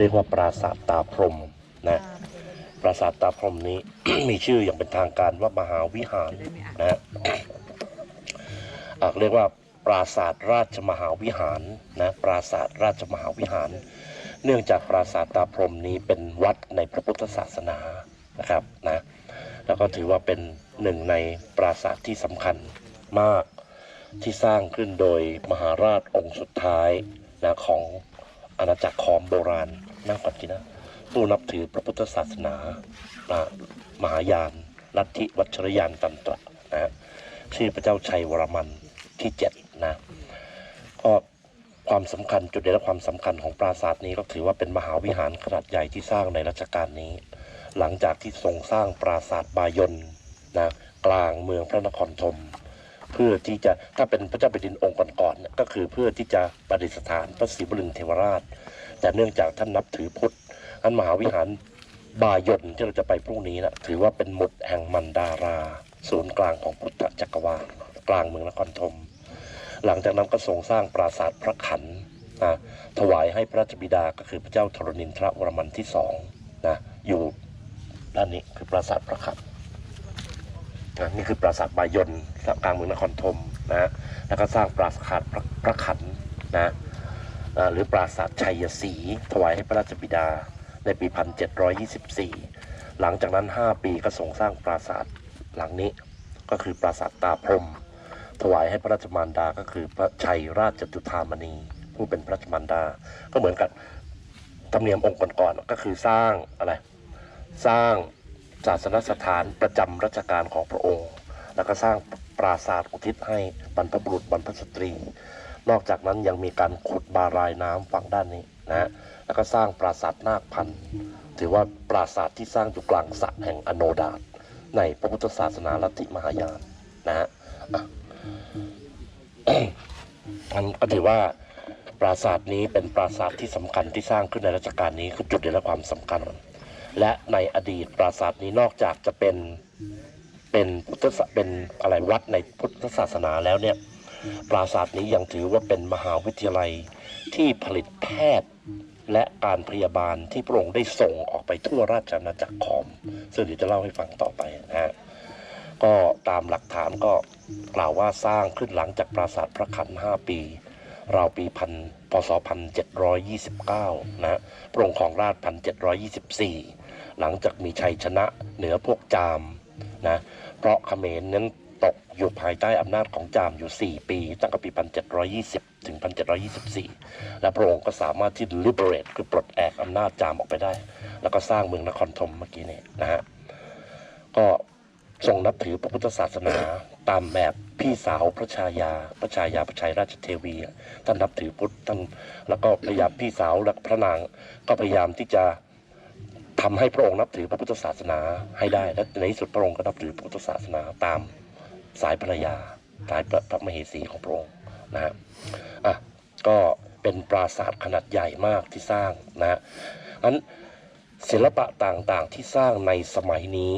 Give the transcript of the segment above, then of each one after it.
เรียกว่าปราสาทตาพรหมนะปราสาทตาพรหมนี้ มีชื่ออย่างเป็นทางการว่ามหาวิหารนะฮะอะเรียกว่าปราสาทราชมหาวิหารนะปราสาทราชมหาวิหาร เนื่องจากปราสาทตาพรหมนี้เป็นวัดในพระพุทธศาสนานะครับนะแล้วก็ถือว่าเป็นหนึ่งในปราสาทที่สำคัญมากที่สร้างขึ้นโดยมหาราชองค์สุดท้ายนะของอาณาจักรคอมโบราณ นั่งก่อนกินะผู้นับถือพระพุทธศาสนานะมหายานลัทธิวัชรยานตันตระนะชื่อพระเจ้าชัยวรมันที่เจ็ดนะก็ความสำคัญจุดเด่นและความสำคัญของปราสาทนี้ก็ถือว่าเป็นมหาวิหารขนาดใหญ่ที่สร้างในรัชกาลนี้ หลังจากที่ทรงสร้างปราสาทบายนนะกลางเมืองพระนครธมเพื่อที่จะถ้าเป็นพระเจ้าแผ่นดินองค์ก่อนๆเนี่ยก็คือเพื่อที่จะประดิษฐานพระศรีบรึงเทวราช แต่เนื่องจากท่านนับถือพุทธอันมหาวิหารบายนที่เราจะไปพรุ่งนี้นะถือว่าเป็นหมุดแห่งมันดารา ศูนย์กลางของพุทธจักรวาลกลางเมืองนครธมหลังจากนั้นก็ทรงสร้างปราสาทพระขันนะถวายให้พระราชบิดาก็คือพระเจ้าธรณินทรวรมันที่สองนะอยู่ด้านนี้คือปราสาทพระขันนะนี่คือปราสาทบายนกลางเมืองนครธมนะแล้วก็สร้างปราสาทพระขันนะ หรือปราสาทชัยศรีถวายให้พระราชบิดาในปี 1724 หลังจากนั้น 5 ปีก็ทรงสร้างปราสาทหลังนี้ก็คือปราสาทตาพรม ถวายให้พระราชมารดาก็คือพระชัยราชจุธามณี ผู้เป็นพระราชมารดา ก็เหมือนกับธรรมเนียมองค์ก่อนๆก็คือสร้างอะไรสร้างศาสนสถานประจำรัชกาลของพระองค์ แล้วก็สร้างปราสาทอุทิศให้บรรพบุรุษบรรพสตรี นอกจากนั้นยังมีการขุดบารายน้ำฝั่งด้านนี้นะฮะแล้วก็สร้างปราสาทนาคพันธ์ถือว่าปราสาทที่สร้างอยู่กลางสระแห่งอโนดาตในพระพุทธศาสนาลัทธิมหายานนะฮะอันก็ถือว่าปราสาทนี้เป็นปราสาทที่สำคัญที่สร้างขึ้นในรัชกาลนี้คือจุดเด่นและความสำคัญ และในอดีตปราสาทนี้นอกจากจะเป็นเป็นพุทธเป็นอะไรวัดในพุทธศาสนาแล้วเนี่ย ปราสาทนี้ยังถือว่าเป็นมหาวิทยาลัยที่ผลิตแพทย์และการพยาบาลที่พระองค์ได้ส่งออกไปทั่วราชอาณาจักรขอม ซึ่งเดี๋ยวจะเล่าให้ฟังต่อไปนะฮะก็ตามหลักฐานก็กล่าวว่าสร้างขึ้นหลังจากปราสาทพระขันห้าปี ราวปีพันพศพันเจ็ดร้อยยี่สิบเก้านะฮะพระองค์ของราชพันเจ็ดร้อยยี่สิบสี่หลังจากมีชัยชนะเหนือพวกจามนะเพราะเขมรนั้น ตกอยู่ภายใต้อำนาจของจามอยู่ 4 ปี ตั้งแต่ปี 1720 ถึง 1724 และพระองค์ก็สามารถที่ liberate คือปลดแอกอำนาจจามออกไปได้ แล้วก็สร้างเมืองนครธมเมื่อกี้นี่นะฮะ ก็ทรงนับถือพระพุทธศาสนาตามแบบพี่สาวพระชายา พระชายาพระชัยราชเทวีท่านนับถือพุทธท่านแล้วก็พยายามพี่สาวและพระนางก็พยายามที่จะทำให้พระองค์นับถือพระพุทธศาสนาให้ได้และในที่สุดพระองค์ก็นับถือพระพุทธศาสนาตาม สายภรรยา สายพระพระมเหสีของพระองค์นะฮะอะก็เป็นปราสาทขนาดใหญ่มากที่สร้างนะฮะอันศิลปะต่างๆที่สร้างในสมัยนี้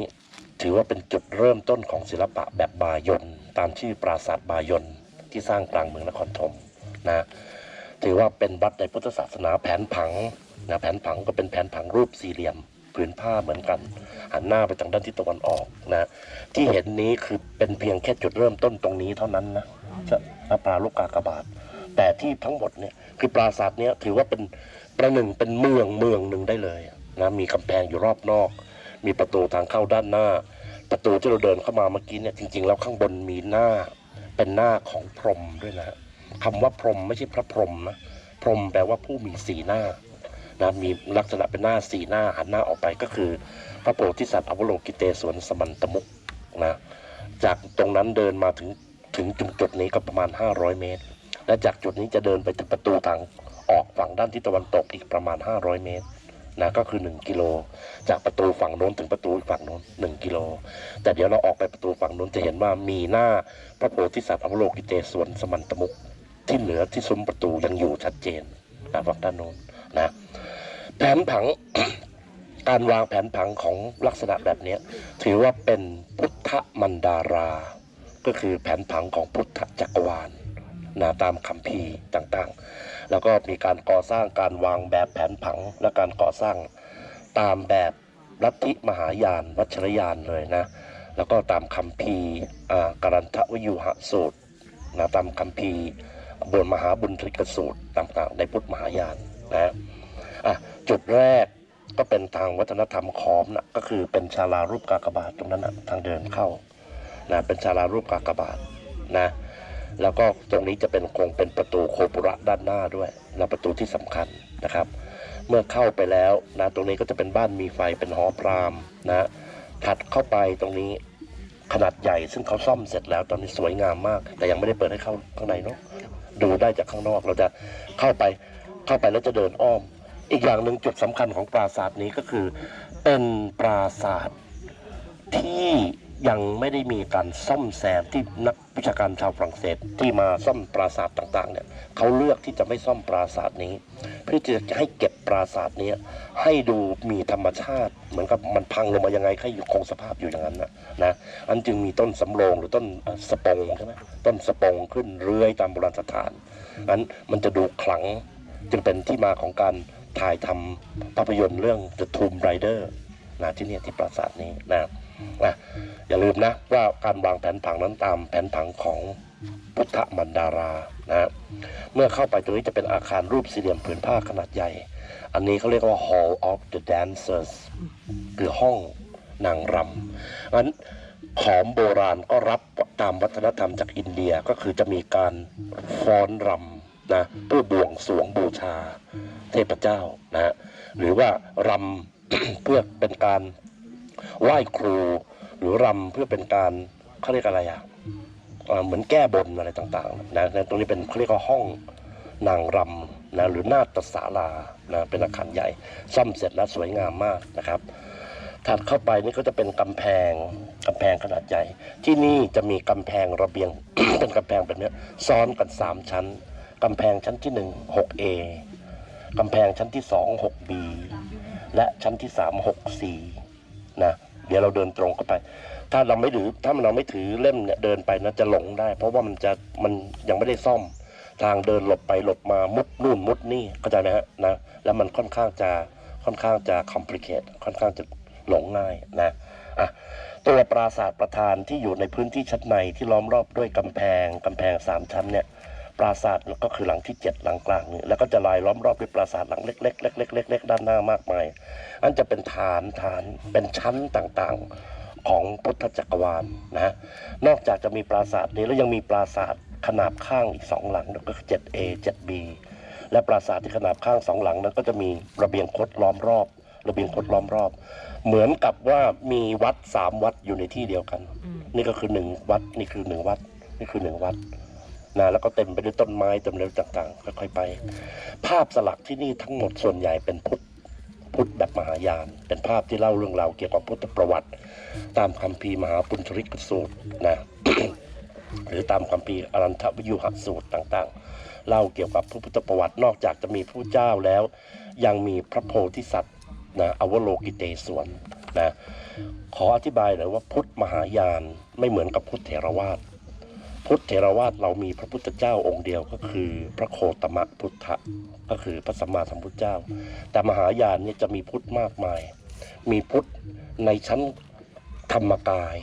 ถือว่าเป็นจุดเริ่มต้นของศิลปะแบบบายนตามชื่อปราสาทบายนที่สร้างกลางเมืองนครธมนะถือว่าเป็นวัดในพุทธศาสนาแผนผังนะแผนผังก็เป็นแผนผังรูปสี่เหลี่ยม ผืนผ้าเหมือนกัน หันหน้าไปทางด้านทิศตะวันออกนะ ที่เห็นนี้คือเป็นเพียงแค่จุดเริ่มต้นตรงนี้เท่านั้นนะจะปลาลูกกากบาท แต่ที่ทั้งหมดเนี่ยคือปราสาทเนี้ยถือว่าเป็นประหนึ่งเป็นเมืองเมืองหนึ่งได้เลยนะมีกำแพงอยู่รอบนอก มีประตูทางเข้าด้านหน้า ประตูที่เราเดินเข้ามาเมื่อกี้เนี่ยจริง ๆ แล้วข้างบนมีหน้าเป็นหน้าของพรหมด้วยนะคำว่าพรหมไม่ใช่พระพรหมนะพรหมแปลว่าผู้มีสีหน้า นะมีลักษณะเป็นหน้าสี่หน้าหันหน้าออกไปก็คือ พระโพธิสัตว์อวโลกิเตศวนสมันตมุกนะจากตรงนั้นเดินมาถึงถึงจุดจุดนี้ก็ประมาณ 500 เมตร และจากจุดนี้จะเดินไปถึงประตูทางออกฝั่งด้านทิศตะวันตกอีกประมาณ 500 เมตรนะก็คือ 1 กิโล จากประตูฝั่งโน้นถึงประตูฝั่งโน้น1กิโล แต่เดี๋ยวเราออกไปประตูฝั่งโน้นจะเห็นว่ามีหน้าพระโพธิสัตว์อวโลกิเตศวนสมันตมุกที่เหนือที่ซุ้มประตูยังอยู่ชัดเจนนะฝั่งด้านโน้นนะ ผนผัง การวางแผนผังของลักษณะแบบนี้ถือว่าเป็นพุทธมันดารา ก็คือแผนผังของพุทธจักรวาลนะตามคำพีต่างๆ แล้วก็มีการก่อสร้างการวางแบบแผนผังและการก่อสร้างตามแบบลัทธิมหายาน วัชรยานเลยนะ แล้วก็ตามคำพีอ่าการันทวยุหสูตรนะตามคำพีบนมหาบุญทริกสูตรต่างๆ ในพุทธมหายานนะ จุดแรกก็เป็นทางวัฒนธรรมขอมนะก็คือเป็นชาลารูปกากบาทตรงนั้นนะทางเดินเข้านะเป็นชาลารูปกากบาทนะแล้วก็ตรงนี้จะเป็นคงเป็นประตูโคปุระด้านหน้าด้วยและประตูที่สำคัญนะครับ เมื่อเข้าไปแล้วนะตรงนี้ก็จะเป็นบ้านมีไฟเป็นหอพรามนะถัดเข้าไปตรงนี้ขนาดใหญ่ซึ่งเขาซ่อมเสร็จแล้วตอนนี้สวยงามมาก แต่ยังไม่ได้เปิดให้เข้าข้างในเนาะดูได้จากข้างนอกเราจะเข้าไปเข้าไปแล้วจะเดินอ้อม อีกอย่างหนึ่งจุดสำคัญของปราสาทนี้ก็คือ เป็นปราสาทที่ยังไม่ได้มีการซ่อมแซมที่นักวิชาการชาวฝรั่งเศสที่มาซ่อมปราสาทต่างๆเนี่ยเขาเลือกที่จะไม่ซ่อมปราสาทนี้ เพื่อที่จะให้เก็บปราสาทนี้ให้ดูมีธรรมชาติ เหมือนกับมันพังลงมายังไงให้อยู่คงสภาพอยู่อย่างนั้นนะนะอันจึงมีต้นสำโรงหรือต้นเอ่อสปงใช่ไหมต้นสปงขึ้นเรือยตามโบราณสถานอันมันจะดูขลังจึงเป็นที่มาของการ ถ่ายทำภาพยนตร์เรื่อง The Tomb Raider นะที่เนี่ยที่ปราสาทนี้นะนะอย่าลืมนะว่าการวางแผนผังนั้นตามแผนผังของพุทธมันดารานะเมื่อเข้าไปตรงนี้จะเป็นอาคารรูปสี่เหลี่ยมผืนผ้าขนาดใหญ่ อันนี้เขาเรียกว่า Hall of the Dancers คือห้องนางรำงั้นขอมโบราณก็รับตามวัฒนธรรมจากอินเดียก็คือจะมีการฟ้อนรำนะเพื่อบวงสรวงบูชา เทพเจ้านะฮะหรือว่ารำเพื่อเป็นการไหว้ครู หรือรำเพื่อเป็นการเขาเรียกอะไรอะเหมือนแก้บนอะไรต่างๆนะตรงนี้เป็นเขาเรียกว่าห้องนางรำนะหรือนาฏศาลานะเป็นอาคารใหญ่ ซ่อมเสร็จแล้วสวยงามมากนะครับถัดเข้าไปนี่ก็จะเป็นกำแพงกำแพงขนาดใหญ่ ที่นี่จะมีกำแพงระเบียงเป็นกำแพงแบบเนี้ซ้อนกันสามชั้นกำแพงชั้นที่หนึ่งห กำแพงชั้นที่สองหกบีและชั้นที่สามหกสี่นะเดี๋ยวเราเดินตรงเข้าไป ถ้าเราไม่ถือถ้าเราไม่ถือเล่มเนี่ยเดินไปนะจะหลงได้ เพราะว่ามันจะมันยังไม่ได้ซ่อม ทางเดินหลบไปหลบมามุดนู่นมุดนี่เข้าใจไหมฮะนะแล้วมันค่อนข้างจะค่อนข้างจะคอมพลีเคทค่อนข้างจะหลงง่ายนะอะตัวปราสาทประธานที่อยู่ในพื้นที่ชั้นในที่ล้อมรอบด้วยกำแพงกำแพงสามชั้นเนี่ย ราสาทก็คือหลังที่เจ็ดหลังกลางนี่แล้วก็จะลายล้อมรอบด้วยปราสาทหลังเล็กๆเล็กๆเล็กๆด้านหน้ามากมายอันจะเป็นฐานฐานเป็นชั้นต่างๆของพุทธจักรวาลนะฮะนอกจากจะมีปราสาทนี้แล้วยังมีปราสาทขนาบข้างอีกสองหลังก็คือ 7A 7B และปราสาทที่ขนาบข้างสองหลังนั้นก็จะมีระเบียงคดล้อมรอบ ระเบียงคดล้อมรอบ เหมือนกับว่ามีวัดสามวัดอยู่ในที่เดียวกัน นี่ก็คือหนึ่งวัดนี่คือหนึ่งวัด นี่คือหนึ่งวัด นะแล้วก็เต็มไปด้วยต้นไม้เต็มไปด้วยต่างๆค่อยๆไป ภาพสลักที่นี่ทั้งหมดส่วนใหญ่เป็นพุทธพุทธแบบมหายาน เป็นภาพที่เล่าเรื่องราวเกี่ยวกับพุทธประวัติ ตามคัมภีร์มหาปุญชริกสูตรนะหรือตามคัมภีร์อรันทวิยุหสูตรต่างๆ เล่าเกี่ยวกับพระพุทธประวัตินอกจากจะมีพระเจ้าแล้ว ยังมีพระโพธิสัตว์นะอวโลกิเตศวนนะขออธิบายหน่อยว่าพุทธมหายานไม่เหมือนกับพุทธเถรวาท พุทธเถรวาทเรามีพระพุทธเจ้าองค์เดียวก็คือพระโคตมะพุทธะก็คือพระสัมมาสัมพุทธเจ้า แต่มหายานเนี่ยจะมีพุทธมากมาย มีพุทธในชั้นธรรมกาย